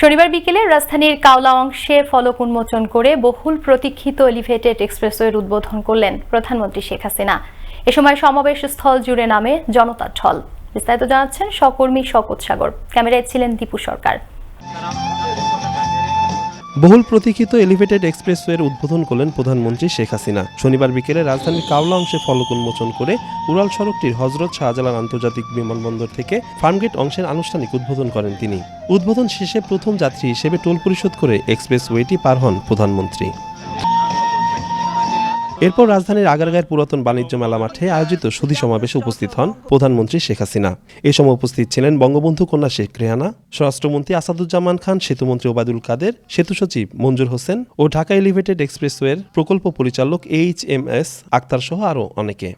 শনিবার বিকেলে রাজধানীর কাওলা অংশে ফলক উন্মোচন করে বহুল প্রতীক্ষিত এলিভেটেড এক্সপ্রেসওয়ের উদ্বোধন করলেন প্রধানমন্ত্রী শেখ হাসিনা। এ সময় সমাবেশ স্থল জুড়ে নামে জনতা ঢল। বিস্তারিত জানাচ্ছেন সহকর্মী শকত সাগর। ক্যামেরায় ছিলেন দীপু সরকার। বহুল প্রতীক্ষিত এলিভেটেড এক্সপ্রেসওয়ের উদ্বোধন করলেন প্রধানমন্ত্রী শেখ হাসিনা। শনিবার বিকেলে রাজধানীর কাউলা অংশে ফলক উন্মোচন করে উড়াল সড়কটির হজরত শাহজালাল আন্তর্জাতিক বিমানবন্দর থেকে ফার্মগেট অংশের আনুষ্ঠানিক উদ্বোধন করেন তিনি। উদ্বোধন শেষে প্রথম যাত্রী হিসেবে টোল পরিশোধ করে এক্সপ্রেসওয়েটি পার হন প্রধানমন্ত্রী। এরপর রাজধানীর আগারগাঁয়ের পুরাতন বাণিজ্য মেলা মাঠে আয়োজিত সুধী সমাবেশে উপস্থিত হন প্রধানমন্ত্রী শেখ হাসিনা। এ সময় উপস্থিত ছিলেন বঙ্গবন্ধু কন্যা শেখ রেহানা স্বরাষ্ট্রমন্ত্রী আসাদুজ্জামান খান সেতুমন্ত্রী ওবায়দুল কাদের সেতু সচিব মঞ্জুর হোসেন ও ঢাকা এলিভেটেড এক্সপ্রেসওয়ের প্রকল্প পরিচালক এইচ এম এস আক্তার সহ আরও অনেকে।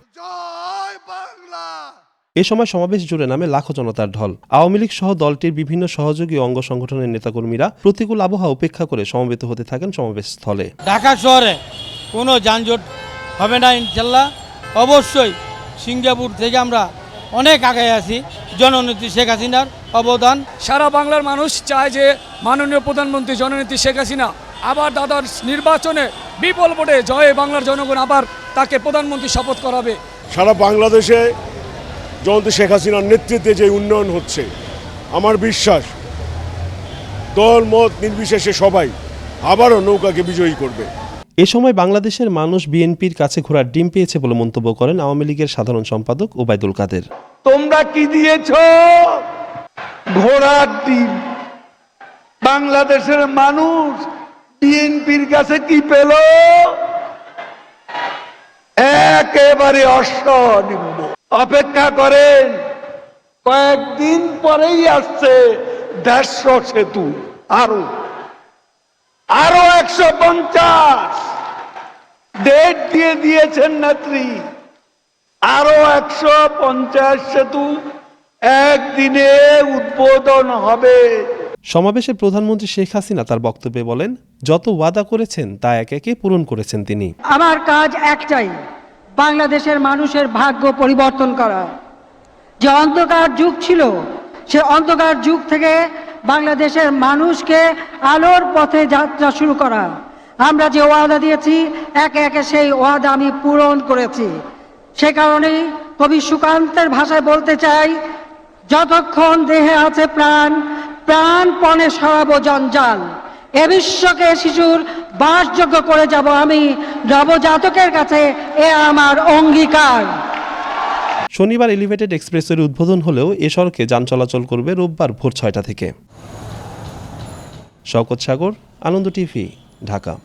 এ সময় সমাবেশ জুড়ে নামে লাখো জনতার ঢল। আওয়ামী লীগ সহ দলটির বিভিন্ন সহযোগী অঙ্গ সংগঠনের নেতাকর্মীরা প্রতিকূল আবহাওয়া উপেক্ষা করে সমবেত হতে থাকেন সমাবেশ স্থলে। ঢাকা শহরে কোনো যানজট হবে না ইনশাল্লাহ। অবশ্যই সিঙ্গাপুর থেকে আমরা অনেক আগে আছি। জননেত্রী শেখ হাসিনার অবদান। সারা বাংলার মানুষ চায় যে মাননীয় প্রধানমন্ত্রী জননেত্রী শেখ হাসিনা আবার দাদার নির্বাচনে বিপুল ভোটে জয়ে বাংলার জনগণ আবার তাকে প্রধানমন্ত্রী শপথ করাবে। সারা বাংলাদেশে জয়ন্তী শেখ হাসিনার নেতৃত্বে যে উন্নয়ন হচ্ছে আমার বিশ্বাস দল মত নির্বিশেষে সবাই আবারও নৌকাকে বিজয়ী করবে। এ সময় বাংলাদেশের মানুষ বিএনপির কাছে ঘোরার ডিম পেয়েছে বলে মন্তব্য করেন আওয়ামী লীগের সাধারণ সম্পাদক ওবায়দুল কাদের। তোমরা কি দিয়েছ ঘোড়ার ডিম? বাংলাদেশের মানুষ বিএনপির কাছে কি পেল? একেবারে অস্বনিম্ন অপেক্ষা করেন, কয়েকদিন পরেই আসছে দেড়শো সেতু, আরও। আরও একশো পঞ্চাশ। ডেট দিয়ে দিয়েছেন নেত্রী আরও একশো পঞ্চাশ সেতু একদিনে উদ্বোধন হবে। সমাবেশে প্রধানমন্ত্রী শেখ হাসিনা তার বক্তব্যে বলেন যত ওয়াদা করেছেন তা এক একে পূরণ করেছেন তিনি। আমার কাজ একটাই বাংলাদেশের মানুষের ভাগ্য পরিবর্তন করা। যে অন্ধকার যুগ ছিল সে অন্ধকার যুগ থেকে বাংলাদেশের মানুষকে আলোর পথে যাত্রা শুরু করা। আমরা যে ওয়াদা দিয়েছি, একে একে সেই ওয়াদা আমি পূরণ করেছি। সে কারণেই কবি সুকান্তের ভাষায় বলতে চাই, যতক্ষণ দেহে আছে প্রাণ, প্রাণপণে সরাবো জঞ্জাল। এ বিশ্বকে শিশুর বাসযোগ্য করে যাব আমি, নবজাতকের কাছে এ আমার অঙ্গীকার। শনিবার এলিভেটেড এক্সপ্রেসের উদ্বোধন হলেও এ সড়কে যান চলাচল করবে রোববার ভোর ছয়টা থেকে। শওকত সাগর, আনন্দ টিভি। ঢাকা।